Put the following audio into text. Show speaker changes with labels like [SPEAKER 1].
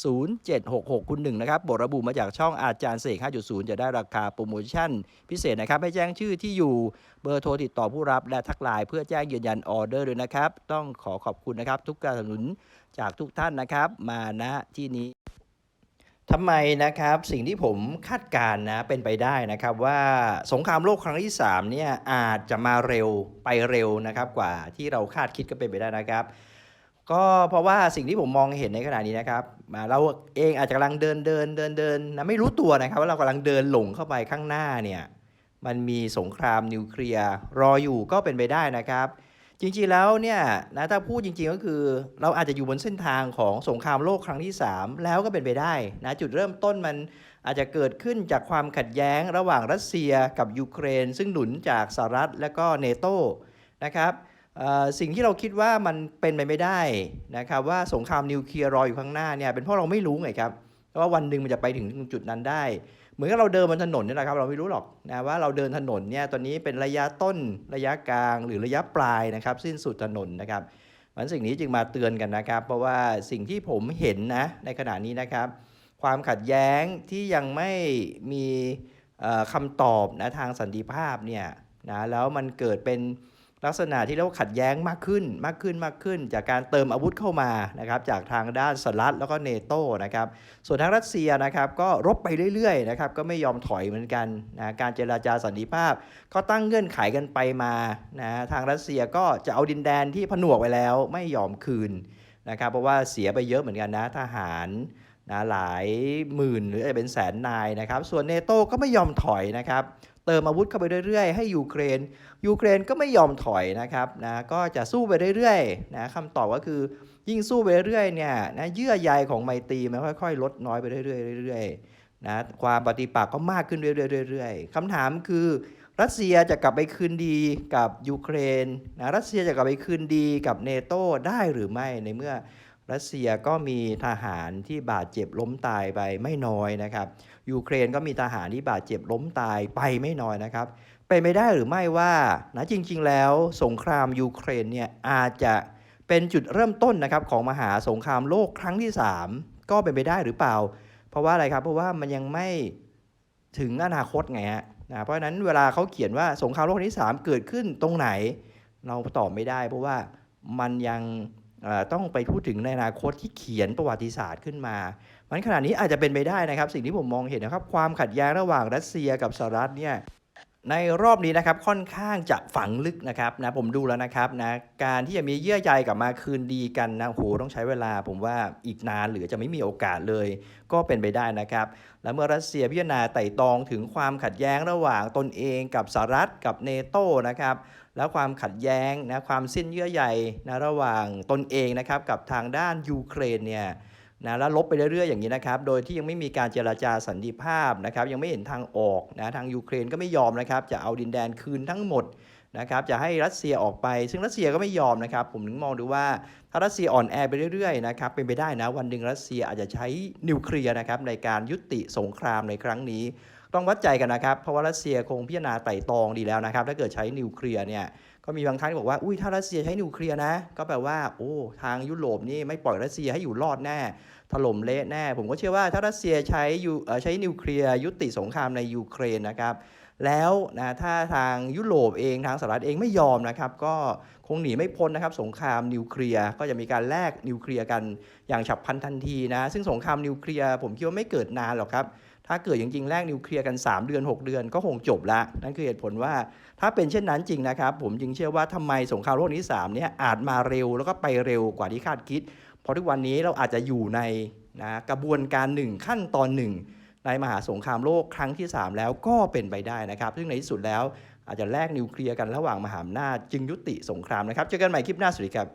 [SPEAKER 1] 0766คุณหนึ่งนะครับบทระบุมาจากช่องอาจารย์เสก 5.0 จะได้ราคาโปรโมชั่น พิเศษนะครับ ให้แจ้งชื่อที่อยู่เบอร์โทรติดต่อผู้รับและทักไลน์เพื่อแจ้งยืนยันออเดอร์ด้วยนะครับ ต้องขอขอบคุณนะครับ ทุกการสนับสนุนจากทุกท่านนะครับ มาณที่นี้ทำไมนะครับสิ่งที่ผมคาดการณ์นะเป็นไปได้นะครับว่าสงครามโลกครั้งที่3เนี่ยอาจจะมาเร็วไปเร็วนะครับกว่าที่เราคาดคิดก็เป็นไปได้นะครับ ก็เพราะว่าสิ่งที่ผมมองเห็นในขณะนี้นะครับเราเองอาจจะกำลังเดินเดินเดินเดินนะไม่รู้ตัวนะครับว่าเรากำลังเดินหลงเข้าไปข้างหน้าเนี่ยมันมีสงครามนิวเคลียร์รออยู่ก็เป็นไปได้นะครับ จริงๆแล้วเนี่ยนะถ้าพูดจริงๆก็คือ เราอาจจะอยู่บนเส้นทางของสงครามโลกครั้งที่ 3 แล้วก็เป็นไปได้นะจุดเริ่มต้นมันอาจจะเกิดขึ้นจากความขัดแย้งระหว่างรัสเซียกับยูเครน ซึ่งหนุนจากสหรัฐและก็เนโตนะครับ สิ่งที่เราคิดว่ามันเป็นไปไม่ได้นะครับว่าสงครามนิวเคลียร์รออยู่ข้างหน้าเนี่ยเป็นเพราะเราไม่รู้ไงครับว่าวันหนึ่งมันจะไปถึงจุดนั้นได้ เหมือนกับเราเดินบนถนนนี่แหละครับเราไม่รู้หรอกนะว่าเราเดินถนนเนี่ยตอนนี้เป็นระยะต้นระยะกลาง หรือระยะปลายนะครับ สิ้นสุดถนนนะครับมันสิ่งนี้จึงมาเตือนกันนะครับ เพราะว่าสิ่งที่ผมเห็นนะในขณะนี้นะครับ ความขัดแย้งที่ยังไม่มีเอ่อคำตอบนะทางสันติภาพเนี่ยนะแล้วมันเกิดเป็น ลักษณะที่เรียกว่าขัดแย้งมากขึ้นมากขึ้นมากขึ้น จากการเติมอาวุธเข้ามานะครับจากทางด้านสหรัฐแล้วก็เนโตนะครับส่วนทางรัสเซียนะครับก็รบไปเรื่อยๆนะครับก็ไม่ยอมถอยเหมือนกันนะการเจราจาสันติภาพ ก็ตั้งเงื่อนไขกันไปมานะทางรัสเซียก็จะเอาดินแดนที่ผนวกไว้แล้วไม่ยอมคืนนะครับเพราะว่าเสียไปเยอะเหมือนกันนะทหาร นะหลายหมื่นหรืออาจจะเป็นแสนนายนะครับ ส่วนเนโตก็ไม่ยอมถอยนะครับ เติมอาวุธเข้าไปเรื่อยๆ ให้ยูเครน ยูเครนก็ไม่ยอมถอยนะครับนะก็จะสู้ไปเรื่อยๆนะคำตอบก็คือยิ่งสู้ไปเรื่อยๆเนี่ยนะเยื่อใยของไมตรีมันค่อยๆ ลดน้อยไปเรื่อยๆเรื่อยๆนะความปฏิปักษ์ก็มากขึ้นเรื่อยๆๆคำถามคือรัสเซียจะกลับไปคืนดีกับยูเครนนะรัสเซียจะกลับไปคืนดีกับเนโตได้หรือไม่ในเมื่อ รัสเซียก็มีทหารที่บาดเจ็บล้มตายไปไม่น้อยนะครับ ยูเครนก็มีทหารที่บาดเจ็บล้มตายไปไม่น้อยนะครับ เป็นไปได้หรือไม่ว่านะจริง ๆ แล้วสงครามยูเครนเนี่ยอาจจะเป็นจุดเริ่มต้นนะครับของมหาสงครามโลกครั้งที่ 3 ก็เป็นไปได้หรือเปล่า เพราะว่าอะไรครับเพราะว่ามันยังไม่ถึงอนาคตไงฮะนะเพราะฉะนั้นเวลาเขาเขียนว่าสงครามโลกครั้งที่ 3 เกิดขึ้นตรงไหน เราตอบไม่ได้ เพราะว่ามันยัง ต้องไปพูดถึงในอนาคตที่เขียนประวัติศาสตร์ขึ้นมามันขณะนี้อาจจะเป็นไปได้นะครับ สิ่งที่ผมมองเห็นนะครับ ความขัดแย้งระหว่างรัสเซียกับสหรัฐเนี่ย ในรอบนี้นะครับค่อนข้างจะฝังลึกนะครับนะผมดูแล้วนะครับนะการที่จะมีเยื่อใยกลับมาคืนดีกันนะโหต้องใช้เวลาผมว่าอีกนานหรือจะไม่มีโอกาสเลย ก็เป็นไปได้นะครับ และเมื่อรัสเซียพิจารณาไต่ตองถึงความขัดแย้งระหว่างตนเองกับสหรัฐกับเนโตนะครับแล้วความขัดแย้งนะความสิ้นเยื่อใยนะระหว่างตนเองนะครับกับทางด้านยูเครนเนี่ย นะแล้วลบไปเรื่อยๆอย่างนี้นะครับ โดยที่ยังไม่มีการเจรจาสันติภาพนะครับ ยังไม่เห็นทางออกนะทางยูเครนก็ไม่ยอมนะครับ จะเอาดินแดนคืนทั้งหมดนะครับจะให้รัสเซียออกไป ซึ่งรัสเซียก็ไม่ยอมนะครับ ผมถึงมองดูว่าถ้ารัสเซียอ่อนแอไปเรื่อยๆนะครับเป็นไปได้นะวันหนึ่งรัสเซียอาจจะใช้นิวเคลียร์นะครับในการยุติสงครามในครั้งนี้ ต้องวัดใจกันนะครับ เพราะว่ารัสเซียคงพิจารณาไต่ตองดีแล้วนะครับ ถ้าเกิดใช้นิวเคลียร์เนี่ยก็มีบางท่านบอกว่าอุ้ยถ้ารัสเซียใช้นิวเคลียร์นะ ก็แปลว่าโอ้ทางยุโรปนี่ไม่ปล่อยรัสเซียให้อยู่รอดแน่ถล่มเละแน่ ผมก็เชื่อว่าถ้ารัสเซียใช้ยูใช้นิวเคลียร์ยุติสงครามในยูเครนนะครับแล้วนะถ้าทางยุโรปเองทางสหรัฐเองไม่ยอมนะครับ ก็คงหนีไม่พ้นนะครับ สงครามนิวเคลียร์ก็จะมีการแลกนิวเคลียร์กันอย่างฉับพลันทันทีนะ ซึ่งสงครามนิวเคลียร์ผมคิดว่าไม่เกิดนานหรอกครับ ถ้าเกิดจริงๆแลกนิวเคลียร์กัน 3 เดือน 6 เดือนก็คงจบละนั่นคือเหตุผลว่า ถ้าเป็นเช่นนั้นจริงนะครับผมจึงเชื่อว่าทำไมสงครามโลกนี้3เนี่ยอาจมาเร็วแล้วก็ไปเร็วกว่าที่คาดคิด เพราะทุกวันนี้เราอาจจะอยู่ในนะกระบวนการหนึ่งขั้นตอนหนึ่งในมหาสงครามโลกครั้งที่ 3 แล้วก็เป็นไปได้นะครับ ซึ่งในที่สุดแล้วอาจจะแลกนิวเคลียร์กันระหว่างมหาอำนาจจึงยุติสงครามนะครับเจอกันใหม่คลิปหน้าสวัสดีครับ